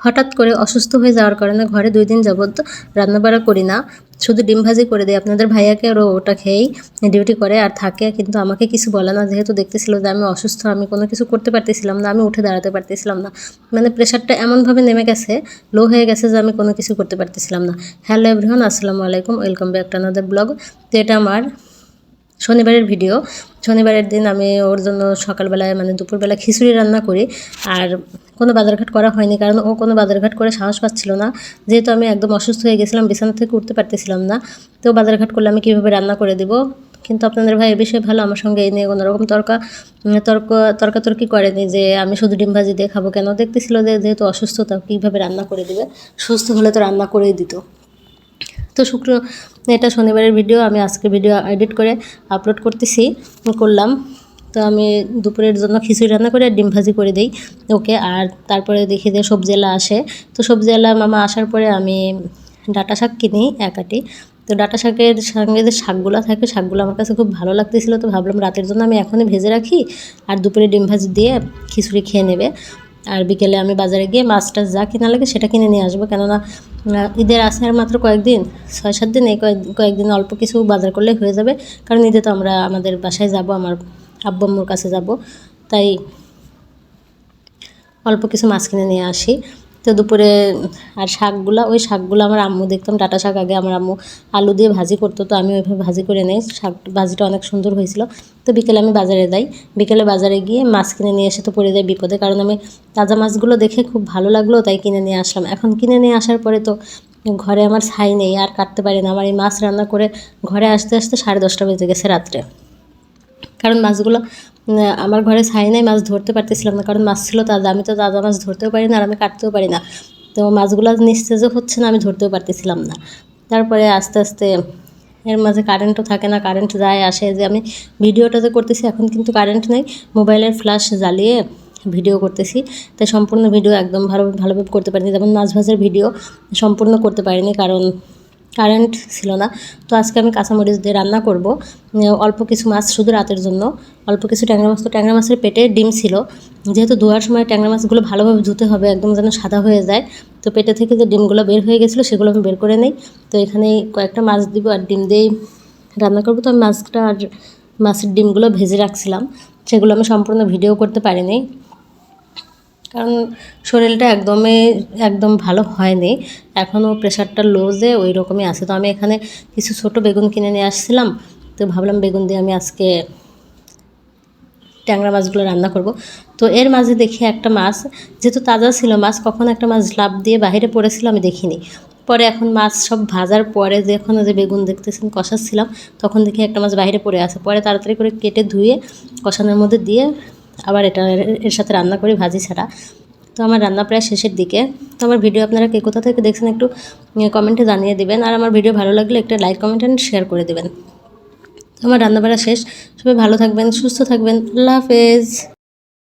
হঠাৎ করে অসুস্থ হয়ে যাওয়ার কারণে ঘরে দুই দিন যাবত রান্নাবাড়া করি না। শুধু ডিম ভাজি করে দিই। আপনাদের ভাইয়াকে ওরও ওটা খেয়েই ডিউটি করে। আর থাকে কিন্তু আমাকে কিছু বলে না। যেহেতু দেখতেছিল যে আমি অসুস্থ, আমি কোনো কিছু করতে পারতেছিলাম না, আমি উঠে দাঁড়াতে পারতেছিলাম না। মানে প্রেশারটা এমনভাবে নেমে গেছে লো হয়ে গেছে যে আমি কোনো কিছু করতে পারতেছিলাম না। হ্যালো এভরিওয়ান আসসালামু আলাইকুম। Welcome back to another vlog তো এটা আমার শনিবারের ভিডিও শনিবারের দিন আমি ওর জন্য সকালবেলায় মানে দুপুরবেলা খিচুড়ি রান্না করি। আর কোনো বাজারঘাট করা হয়নি, কারণ ও কোনো বাজারঘাট করে সাহস পাচ্ছিল না। যেহেতু আমি একদম অসুস্থ হয়ে গেছিলাম, বিছানা থেকে উঠতে পারতেছিলাম না। তো বাজারঘাট করলে আমি কীভাবে রান্না করে দেবো? কিন্তু আপনাদের ভাই এ বিষয়ে ভালো, আমার সঙ্গে এই নিয়ে কোনো রকম তর্কা, তর্ক, তর্কাতর্কি করেনি যে আমি শুধু ডিম ভাজি দিয়ে খাব কেন? দেখতেছিল যে যেহেতু অসুস্থতা কীভাবে রান্না করে দেবে? সুস্থ হলে তো রান্না করেই দিত। তো শুক্র, এটা শনিবারের ভিডিও আমি আজকে ভিডিও এডিট করে আপলোড করতেছি, করলাম। তো আমি দুপুরের জন্য খিচুড়ি রান্না করে ডিম ভাজি করে দিই, ওকে। আর তারপরে দেখি যে সবজিওয়ালা আসে। তো সবজিওয়ালা মামা আসার পরে আমি ডাটা শাক কিনি একাটি তো ডাটা শাকের সঙ্গে যে শাকগুলো থাকে, শাকগুলো আমার কাছে খুব ভালো লাগতেছিলো। তো ভাবলাম রাতের জন্য আমি এখনই ভেজে রাখি, আর দুপুরে ডিম ভাজি দিয়ে খিচুড়ি খেয়ে নেবে। আর বিকেলে আমি বাজারে গিয়ে মাছটা যা কিনা লাগে সেটা কিনে নিয়ে আসব। কেননা ঈদের আসে আর মাত্র কয়েকদিন, ছয়, সাত দিন, এই কয়েক, কয়েকদিন অল্প কিছু বাজার করলে হয়ে যাবে। কারণ ঈদে তো আমরা আমাদের বাসায় যাব, আমার আব্বু আম্মুর কাছে যাব। তাই অল্প কিছু মাছ কিনে নিয়ে আসি। তো দুপুরে আর শাকগুলো, ওই শাকগুলো আমার আম্মু দেখতাম ডাটা শাক আগে আমার আম্মু আলু দিয়ে ভাজি করতো, তো আমি ওইভাবে ভাজি করে নেই। শাক, ভাজিটা অনেক সুন্দর হয়েছিল। তো বিকেলে আমি বাজারে যাই। বিকেলে বাজারে গিয়ে মাছ কিনে নিয়ে এসে তো পড়ে যায় বিপদে, কারণ আমি তাজা মাছগুলো দেখে খুব ভালো লাগল, তাই কিনে নিয়ে আসলাম। এখন কিনে নিয়ে আসার পরে তো ঘরে আমার ছাই নেই, আর কাটতে পারি না। আমার এই মাছ রান্না করে ঘরে আসতে আসতে সাড়ে দশটা বেজে গেছে রাত্রে। কারণ মাছগুলো আমার ঘরে ছাই নাই, মাছ ধরতে পারতেছিলাম না। কারণ মাছ ছিল তাজা আমি তো তাজা মাছ ধরতেও পারি না আর আমি কাটতেও পারি না। তো মাছগুলো নিস্তেজও হচ্ছে না, আমি ধরতেও পারতেছিলাম না। তারপরে আস্তে আস্তে এর মাঝে কারেন্টও থাকে না কারেন্ট যায়, আসে যে আমি ভিডিওটা যে করতেছি, এখন কিন্তু কারেন্ট নেই। মোবাইলের ফ্ল্যাশ জ্বালিয়ে ভিডিও করতেছি। তাই সম্পূর্ণ ভিডিও একদম ভালো, ভালোভাবে করতে পারিনি। যেমন মাছ ভাজার ভিডিও সম্পূর্ণ করতে পারিনি, কারণ কারেন্ট ছিল না। তো আজকে আমি কাঁচামরিচ দিয়ে রান্না করব। অল্প কিছু মাছ শুধু রাতের জন্য। অল্প কিছু ট্যাংরা মাছ, তো ট্যাংরা মাছের পেটে ডিম ছিল। যেহেতু ধোয়ার সময় ট্যাংরা মাছগুলো ভালোভাবে ধুতে হবে, একদম যেন সাদা হয়ে যায়। তো পেটে থেকে যে ডিমগুলো বের হয়ে গেছিল, সেগুলো আমি বের করে নেই। তো এখানে কয়েকটা মাছ দিব আর ডিম দিয়েই রান্না করব। তো আমি মাছটা আর মাছের ডিমগুলো ভেজে রাখছিলাম। সেগুলো আমি সম্পূর্ণ ভিডিও করতে পারিনি। কারণ শরীরটা একদমই, একদম ভালো হয়নি। এখনও প্রেশারটা লো যে ওই রকমই আছে। তো আমি এখানে কিছু ছোট বেগুন কিনে নিয়ে আসছিলাম। তো ভাবলাম বেগুন দিয়ে আমি আজকে ট্যাংরা মাছগুলো রান্না করব। তো এর মাঝে দেখি একটা মাছ, যেহেতু তাজা ছিল মাছ, কখন একটা মাছ লাভ দিয়ে বাইরে পড়েছিল আমি দেখিনি। পরে এখন মাছ সব ভাজার পরে যখন যে বেগুন দেখতেছেন, কষাচ্ছিলাম, তখন দেখি একটা মাছ বাইরে পড়ে আছে। পরে তাড়াতাড়ি করে কেটে ধুয়ে কষানোর মধ্যে দিয়ে আবার এটা এর সাথে রান্না করি ভাজি ছাড়া। তো আমার রান্না প্রায় শেষের দিকে। তো আমার ভিডিও আপনারা কে কোথা থেকে দেখছেন একটু কমেন্টে জানিয়ে দিবেন। আর আমার ভিডিও ভালো লাগলে একটা লাইক কমেন্ট অ্যান্ড শেয়ার করে দেবেন। তো আমার রান্নাবাড়া শেষ। সবাই ভালো থাকবেন, সুস্থ থাকবেন। আল্লাহ হাফেজ।